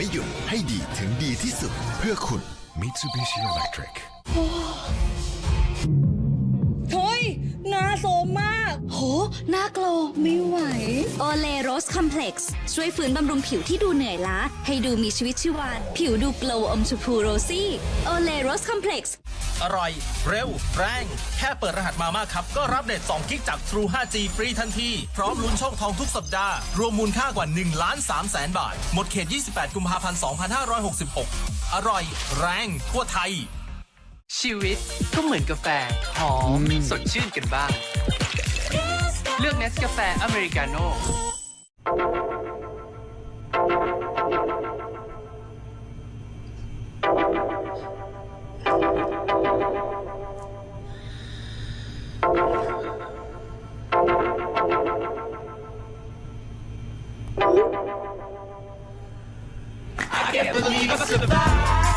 ไม่หยุดให้ดีถึงดีที่สุดเพื่อคุณ Mitsubishi Electric โหหน้าโกลวไม่ไหว โอเลโรสคอมเพล็กซ์ช่วยฟื้นบำรุงผิวที่ดูเหนื่อยล้า ให้ดูมีชีวิตชีวา ผิวดูโกลว์อมชมพูโรซี่โอเลโรสคอมเพล็กซ์อร่อย เร็ว แรง แค่เปิดรหัสมาม่าครับ ก็รับเน็ต2กิกจาก True 5G ฟรีทันที พร้อมลุ้นโชคทองทุกสัปดาห์ รวมมูลค่ากว่า1ล้าน3แสนบาท หมดเขต 28 กุมภาพันธ์ 2566 อร่อย แรง ทั่วไทย ชีวิตก็เหมือนกาแฟ หอม สดชื่นกันบ้าง เลือกเนสกาแฟอเมริกาโน่อกหักกั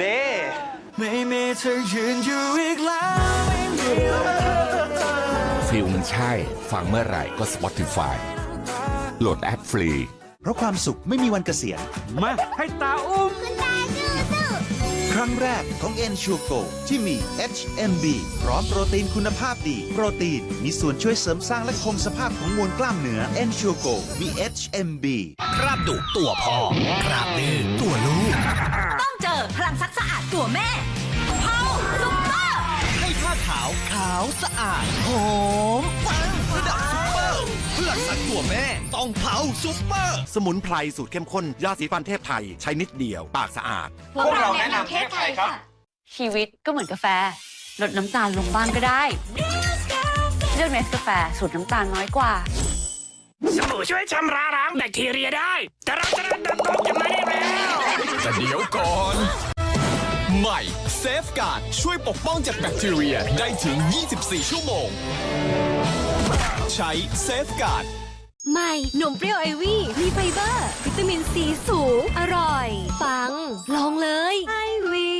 เด้ไม่มีเธอยืนอยู่อีกแล้วไม่มีฟิลมันใช่ ฟังเมื่อไหร่ก็ Spotify โหลดแอปฟรี เพราะความสุขไม่มีวันเกษียณ มาให้ตาอุ้มครั้งแรกของ n s u r e Go ที่มี HMB พร้อมโปรตีนคุณภาพดี โปรตีนมีส่วนช่วยเสริมสร้างและคงสภาพของมวลกล้ามเนื้อ n s u r e Go มี HMB คราบดุตัวพ่อคราบดื้อตัวาวขาวสะอาดหอมปังระดับซุปเปอร์เพื่อสักตัวแม่ต้องเผาซุปเปอร์ สมุนไพรสูตรเข้มข้นยาสีฟันเทพไทย ใช้นิดเดียว ปากสะอาด พวกเราแนะนำเทพไทยครับ ชีวิตก็เหมือนกาแฟ ลดน้ำตาลลงบ้างก็ได้ เลือกเนสกาแฟสูตรน้ำตาลน้อยกว่าสบู่ช่วยชำระล้างแบคทีเรียได้ แต่เราจะเริ่มเติบโตกันมาได้แล้วแต่เดี๋ยวก่อน ใหม่ เซฟการ์ดช่วยปกป้องจากแบคทีเรียได้ถึง 24 ชั่วโมง ใช้เซฟการ์ดใหม่นมเปรี้ยวไอวี่มีไฟเบอร์ วิตามินซีสูง อร่อยปัง ลองเลยไอวี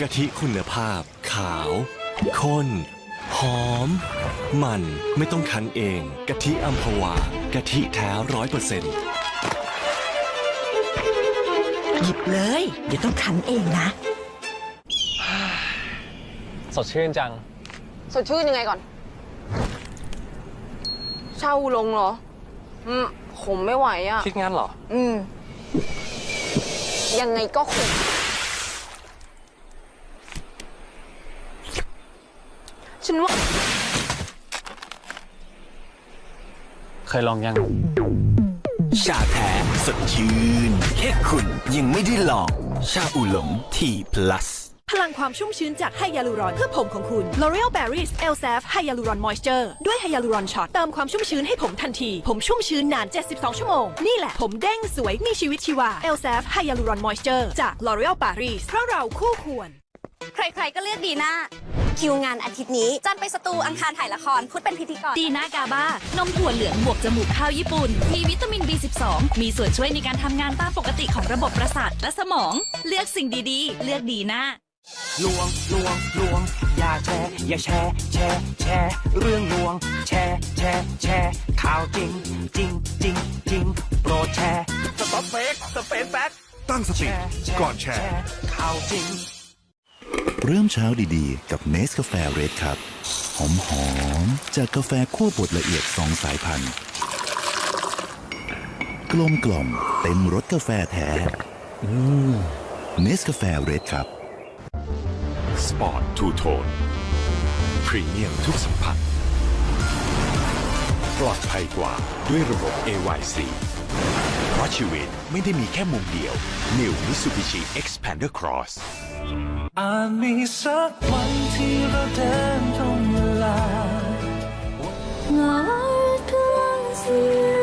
กะทิคุณภาพ ขาวข้นหอม มันไม่ต้องคั้นเองกะทิอัมพวากะทิแท้ร้อยเปอร์เซ็นต์หยิบเลย เดี๋ยวต้องคันเองนะ สดชื่นจัง สดชื่นยังไงก่อน เช่าลงเหรอ อืมผมไม่ไหวอะ คิดงั้นเหรอ อืม ยังไงก็ขม ฉันว่า เคยลองยัง ชาแท้สดชื่น แค่คุณยังไม่ได้ลอง ชาอูหลงทีพลัส พลังความชุ่มชื้นจากไฮยาลูรอนเพื่อผมของคุณ L'Oreal Paris e l s a f ไฮยาลูรอนมอยเจอร์ด้วยไฮยาลูรอนช็อตเติมความชุ่มชื้นให้ผมทันที ผมชุ่มชื้นนาน 72 ชั่วโมง นี่แหละผมเด้งสวยมีชีวิตชีวา e l s a f ไฮยาลูรอนมอยเจอร์จาก L'Oreal Paris เพราะเราคู่ควร ใครๆก็เลือกดีน่าคิวงานอาทิตย์นี้ จันไปสตูอังคารถ่ายละคร พุธเป็นพิธีกร ดีน่ากาบานมถั่วเหลืองบวกจมูกข้าวญี่ปุ่น มีวิตามิน B12 มีส่วนช่วยในการทำงานตามปกติของระบบประสาทและสมอง เลือกสิ่งดีๆ เลือกดีน่า ลวงลวงลวง อย่าแชร์อย่าแชร์แชร์แชร์เรื่องลวง แชร์แชร์แชร์ข่าวจริง จริงจริงจริงโปรดแชร์สต็อปเฟกสเปนแบ็กตั้งสติก่อนแชร์ข่าวจริง เริ่มเช้าดีๆ กับเนสกาแฟเรดครับ หอมหอมๆจากกาแฟคั่วบดละเอียดสองสายพันธุ์ กลมกล่อมเต็มรสกาแฟแท้เนสกาแฟเรดครับ สปอร์ตทูโทนพรีเมียมทุกสัมผัส ปลอดภัยกว่าด้วยระบบ AYC เพราะชีวิตไม่ได้มีแค่มุมเดียว New Mitsubishi Xpander Cross อาจมีสักวันที่เราเดินตรงเวลา Lord belongs to you